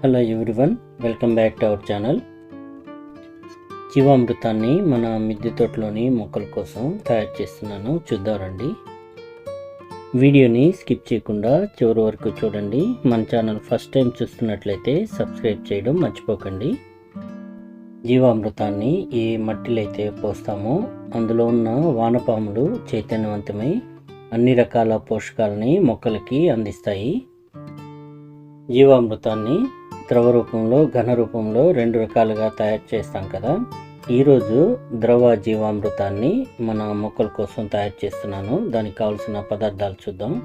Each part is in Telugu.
Hello everyone welcome back to our channel జీవామృతాన్ని మన మిద్దె తోటలోని మొక్కల కోసం తయారు చేస్తున్నాను చూద్దామండి వీడియోని స్కిప్ చేయకుండా చివరి వరకు చూడండి. మన ఛానల్ ఫస్ట్ టైం చూస్తున్నట్లయితే సబ్స్క్రైబ్ చేయడం మర్చిపోకండి. జీవామృతాన్ని ఏ మట్టిలో అయితే పోస్తామో అందులో ఉన్న వానపాములు చైతన్యవంతమై అన్ని రకాల పోషకాలని మొక్కలకి అందిస్తాయి. జీవామృతాన్ని ద్రవ రూపంలో ఘన రూపంలో రెండు రకాలుగా తయారు చేస్తాం కదా. ఈరోజు ద్రవ జీవామృతాన్ని మన మొక్కల కోసం తయారు చేస్తున్నాను. దానికి కావాల్సిన పదార్థాలు చూద్దాం.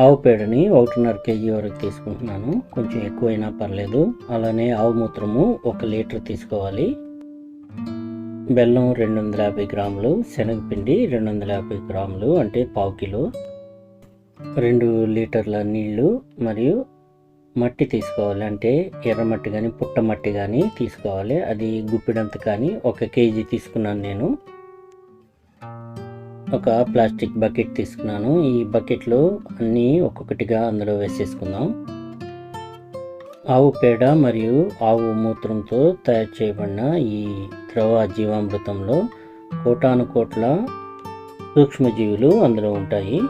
ఆవు పేడని ఒకటిన్నర కేజీ వరకు తీసుకుంటున్నాను. కొంచెం ఎక్కువైనా పర్లేదు. అలానే ఆవు మూత్రము ఒక లీటర్ తీసుకోవాలి. బెల్లం రెండు వందల యాభై గ్రాములు శనగపిండి రెండు వందల యాభై గ్రాములు అంటే పావు కిలో. రెండు లీటర్ల నీళ్ళు మరియు మట్టి తీసుకోవాలి అంటే ఎర్రమట్టి కానీ పుట్టమట్టి కానీ తీసుకోవాలి. అది గుప్పిడంత కానీ ఒక కేజీ తీసుకున్నాను నేను. ఒక ప్లాస్టిక్ బకెట్ తీసుకున్నాను. ఈ బకెట్లో అన్నీ ఒక్కొక్కటిగా అందులో వేసేసుకుందాం. ఆవు పేడ మరియు ఆవు మూత్రంతో తయారు చేయబడిన ఈ ద్రవ జీవామృతంలో కోటాను కోట్ల సూక్ష్మజీవులు అందులో ఉంటాయి.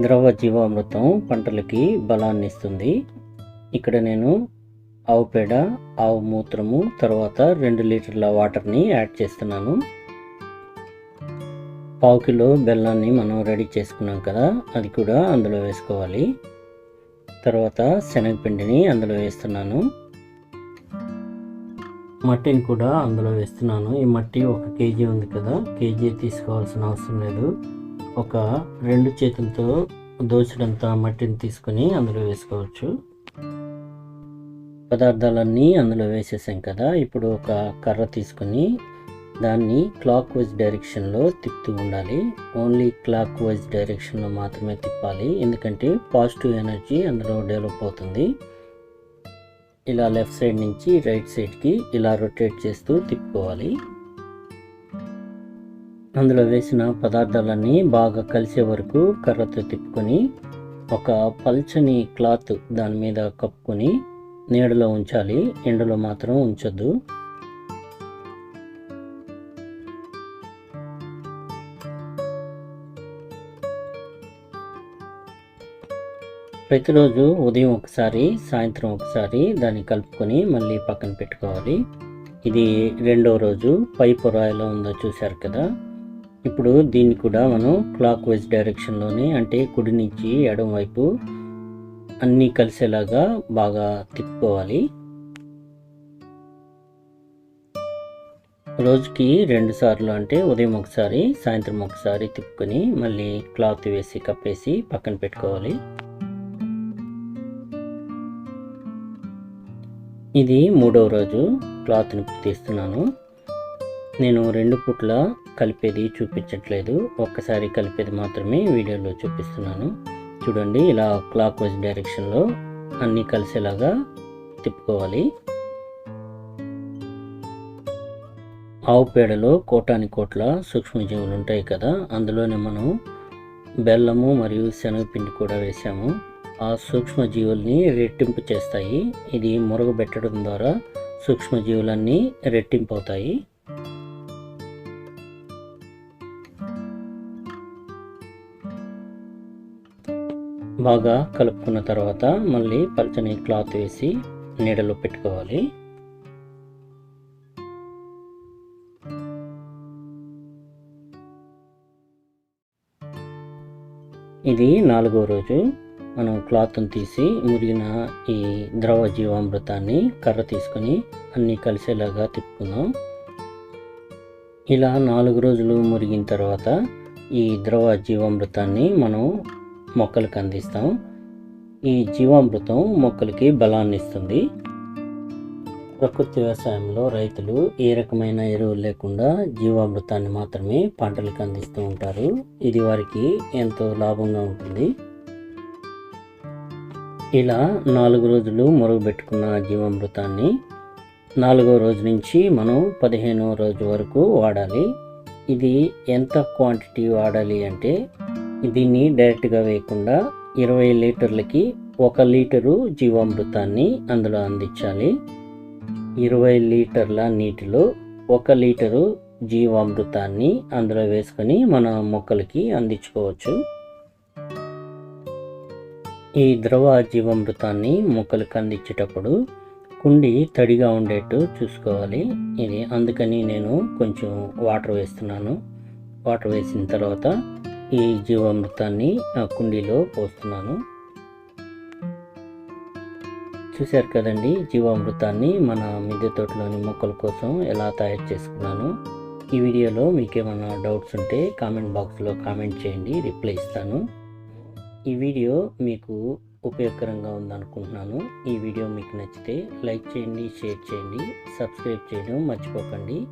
ద్రవ జీవామృతం పంటలకి బలాన్ని ఇస్తుంది ఇక్కడ నేను ఆవు పేడ ఆవు మూత్రము తర్వాత రెండు లీటర్ల వాటర్ని యాడ్ చేస్తున్నాను. పావు కిలో బెల్లాన్ని మనం రెడీ చేసుకున్నాం కదా అది కూడా అందులో వేసుకోవాలి. తర్వాత శనగపిండిని అందులో వేస్తున్నాను. మట్టిని కూడా అందులో వేస్తున్నాను. ఈ మట్టి ఒక కేజీ ఉంది కదా కేజీ తీసుకోవాల్సిన అవసరం లేదు. ఒక రెండు చేతులతో దోచినంత మట్టిని తీసుకొని అందులో వేసుకోవచ్చు. పదార్థాలన్నీ అందులో వేసేసాం కదా ఇప్పుడు ఒక కర్ర తీసుకొని దాన్ని క్లాక్ వైజ్ డైరెక్షన్లో తిప్పుతూ ఉండాలి. ఓన్లీ క్లాక్ వైజ్ డైరెక్షన్లో మాత్రమే తిప్పాలి ఎందుకంటే పాజిటివ్ ఎనర్జీ అందులో డెవలప్ అవుతుంది. ఇలా లెఫ్ట్ సైడ్ నుంచి రైట్ సైడ్కి ఇలా రొటేట్ చేస్తూ తిప్పుకోవాలి. అందులో వేసిన పదార్థాలన్నీ బాగా కలిసే వరకు కర్రతో తిప్పుకొని ఒక పల్చని క్లాత్ దాని మీద కప్పుకొని నీడలో ఉంచాలి. ఎండలో మాత్రం ఉంచొద్దు. ప్రతిరోజు ఉదయం ఒకసారి సాయంత్రం ఒకసారి దాన్ని కలుపుకొని మళ్ళీ పక్కన పెట్టుకోవాలి. ఇది రెండో రోజు. పై రాయిలో ఉందో చూశారు కదా? ఇప్పుడు దీన్ని కూడా మనం క్లాక్ వైజ్ డైరెక్షన్లోనే అంటే కుడి నుంచి ఎడం వైపు అన్నీ కలిసేలాగా బాగా తిప్పుకోవాలి. రోజుకి రెండు సార్లు అంటే ఉదయం ఒకసారి సాయంత్రం ఒకసారి తిప్పుకొని మళ్ళీ క్లాత్ వేసి కప్పేసి పక్కన పెట్టుకోవాలి. ఇది మూడవ రోజు క్లాత్ని తీస్తున్నాను నేను రెండు పుట్ల కలిపేది చూపించట్లేదు. ఒక్కసారి కలిపేది మాత్రమే వీడియోలో చూపిస్తున్నాను. చూడండి ఇలా క్లాక్ వైజ్ డైరెక్షన్లో అన్నీ కలిసేలాగా తిప్పుకోవాలి. ఆవు పేడలో కోటాని కోట్ల సూక్ష్మజీవులు ఉంటాయి కదా అందులోనే మనం బెల్లము మరియు శనగపిండి కూడా వేసాము. ఆ సూక్ష్మజీవుల్ని రెట్టింపు చేస్తాయి. ఇది మురగబెట్టడం ద్వారా సూక్ష్మజీవులన్నీ రెట్టింపు అవుతాయి బాగా కలుపుకున్న తర్వాత మళ్ళీ పల్చని క్లాత్ వేసి నీడలో పెట్టుకోవాలి. ఇది నాలుగో రోజు. మనం క్లాత్ని తీసి మురిగిన ఈ ద్రవ జీవామృతాన్ని కర్ర తీసుకొని అన్నీ కలిసేలాగా తిప్పుకుందాం. ఇలా నాలుగు రోజులు మురిగిన తర్వాత ఈ ద్రవ జీవామృతాన్ని మనం మొక్కలకు అందిస్తాం. ఈ జీవామృతం మొక్కలకి బలాన్ని ఇస్తుంది ప్రకృతి వ్యవసాయంలో రైతులు ఏ రకమైన ఎరువులు లేకుండా జీవామృతాన్ని మాత్రమే పంటలకు అందిస్తూ ఉంటారు. ఇది వారికి ఎంతో లాభంగా ఉంటుంది. ఇలా నాలుగు రోజులు మరుగుపెట్టుకున్న జీవామృతాన్ని నాలుగో రోజు నుంచి మనం పదిహేనో రోజు వరకు వాడాలి. ఇది ఎంత క్వాంటిటీ వాడాలి అంటే దీన్ని డైరెక్ట్గా వేయకుండా ఇరవై లీటర్లకి ఒక లీటరు జీవామృతాన్ని అందులో అందించాలి. ఇరవై లీటర్ల నీటిలో ఒక లీటరు జీవామృతాన్ని అందులో వేసుకొని మన మొక్కలకి అందించుకోవచ్చు. ఈ ద్రవ జీవామృతాన్ని మొక్కలకు అందించేటప్పుడు కుండి తడిగా ఉండేట్టు చూసుకోవాలి. ఇది అందుకని నేను కొంచెం వాటర్ వేస్తున్నాను. వాటర్ వేసిన తర్వాత ఈ జీవామృతాన్ని ఆ కుండీలో పోస్తున్నాను. చూశారు కదండి జీవామృతాన్ని మన మిద్దె తోటలోని మొక్కల కోసం ఎలా తయారు చేసుకున్నాను. ఈ వీడియోలో మీకేమైనా డౌట్స్ ఉంటే కామెంట్ బాక్స్లో కామెంట్ చేయండి రిప్లై ఇస్తాను. ఈ వీడియో మీకు ఉపయోగకరంగా ఉందనుకుంటున్నాను. ఈ వీడియో మీకు నచ్చితే లైక్ చేయండి షేర్ చేయండి సబ్స్క్రైబ్ చేయడం మర్చిపోకండి.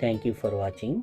Thank you for watching.